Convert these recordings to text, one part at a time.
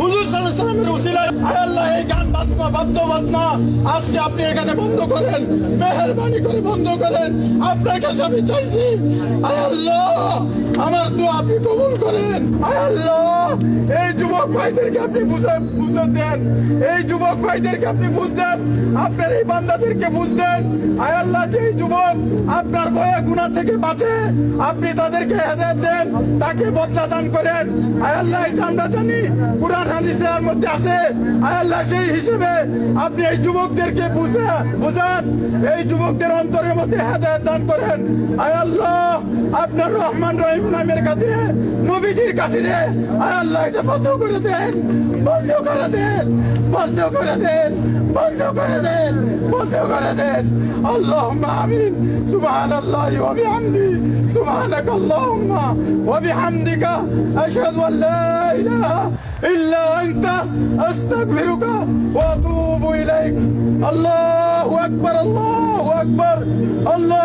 হুজুর সাল্লামের উসিলায় আল্লাহ, এই গান বাজনা, বাদ্য বাজনা, আজকে আপনি এখানে বন্ধ করেন, মেহরবানি করে বন্ধ করেন, আপনার কাছে আমি চাইছি আল্লাহ, আমার তো আপনি কবুল করেন আল্লাহ, এই যুবক ভাইদেরকে আপনি বুঝে বুঝে দেন, এই যুবক ভাইদেরকে আপনি বুঝ দেন, আপনার এই বান্দাদেরকে বুঝ দেন, আয় আল্লাহ যে যুবক আপনার ভয়ে গুণা থেকে বাঁচে। আপনি তাদেরকে হেদায়ত দেন, তাকে বদলা দান করেন। আয় আল্লাহ, এটা আমরা জানি। কোরআন হাদিসের মধ্যে আছে আল্লাহ, সেই হিসেবে আপনি এই যুবকদেরকে বুঝে বুঝান। এই যুবকদের অন্তরের মধ্যে হেদায়ত দান করেন। আয় আল্লাহ আপনার রহমান রহিম নামের খাতিরে, নবীজির খাতিরে আল্লাহ, এটা বন্ধ করে দেন, বন্ধ করে দেন, বন্ধ করে দেন, বন্ধ করে দেন, বন্ধ করে দেন। আল্লাহ আমিন সুবহান আল্লাহ ওবি হামদি সুবহানাক আল্লাহুম্মা ওবি হামদিকা আশহাদু আল্লা ইলাহা ইল্লা আনতা, আস্তাগফিরুকা ওয়া আতুবু ইলাইক। আল্লাহু আকবার আল্লাহু আকবার, আল্লাহ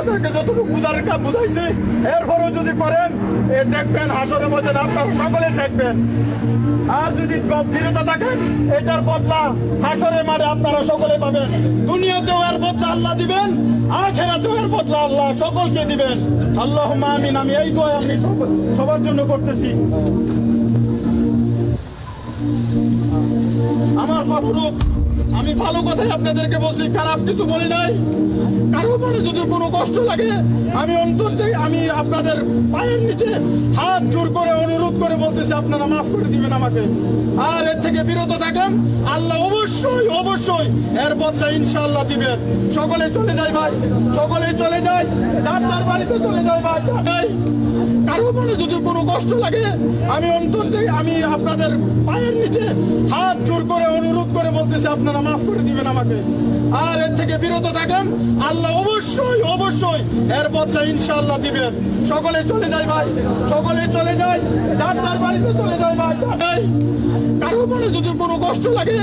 আপনাদেরকে যতটুকু বুঝার কাজ বুঝাইছি এরপরও যদি করেন, এ দেখবেন হাসরের মধ্যে আপনারা সকলে দেখবেন। আর যদি দৃঢ়তা থাকেন এটার বদলা হাসরের মাঠে আপনারা সকলে পাবেন। দুনিয়াতেও এর বদলা আল্লাহ দিবেন, আখেরাতেও এর বদলা আল্লাহ সকলকে দিবেন। আল্লাহ আমিন, আমি এই দোয়া আমি সবার জন্য করতেছি। আমার বাবুরূপ আমি ভালো কথাই আপনাদেরকে বলছি, খারাপ কিছু বলি নাই। কারও মনে যদি কোনো কষ্ট লাগে, আমি অন্তর থেকে আমি আপনাদের পায়ের নিচে হাত জোর করে অনুরোধ করে বলতেছি, আপনারা মাফ করে দিবেন আমাকে। আর এর থেকে বিরত থাকেন আল্লাহ অবশ্যই অবশ্যই এর বদলা ইনশাআল্লাহ দিবেন। সকলে চলে যায় ভাই, সকলে চলে যায়। যার যার বাড়িতে চলে যায় ভাই ভাই কারও মনে যদি কোনো কষ্ট লাগে, আমি অন্তর থেকে আমি আপনাদের পায়ের নিচে হাত জোর করে অনুরোধ করে বলতেছি, আপনারা মাফ করে দিবেন আমাকে। আর এর থেকে বিরত থাকেন, আল্লাহ অবশ্যই অবশ্যই এর বদলা ইনশাআল্লাহ দিবেন। সকলে চলে যায় ভাই, সকলে চলে যায় যার যার বাড়িতে চলে যায় ভাই কারও মনে যদি কোনো কষ্ট লাগে,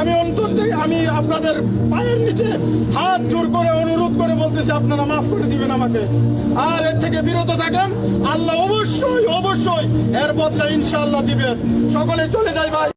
আমি অন্তর থেকে, আমি আপনাদের পায়ের নিচে হাত জোর করে অনুরোধ করে বলতেছি, আপনারা মাফ করে দিবেন আমাকে। আর এর থেকে বিরত থাকেন, আল্লাহ অবশ্যই অবশ্যই এর বদলা ইনশাআল্লাহ দিবেন। সকলে চলে যায় ভাই।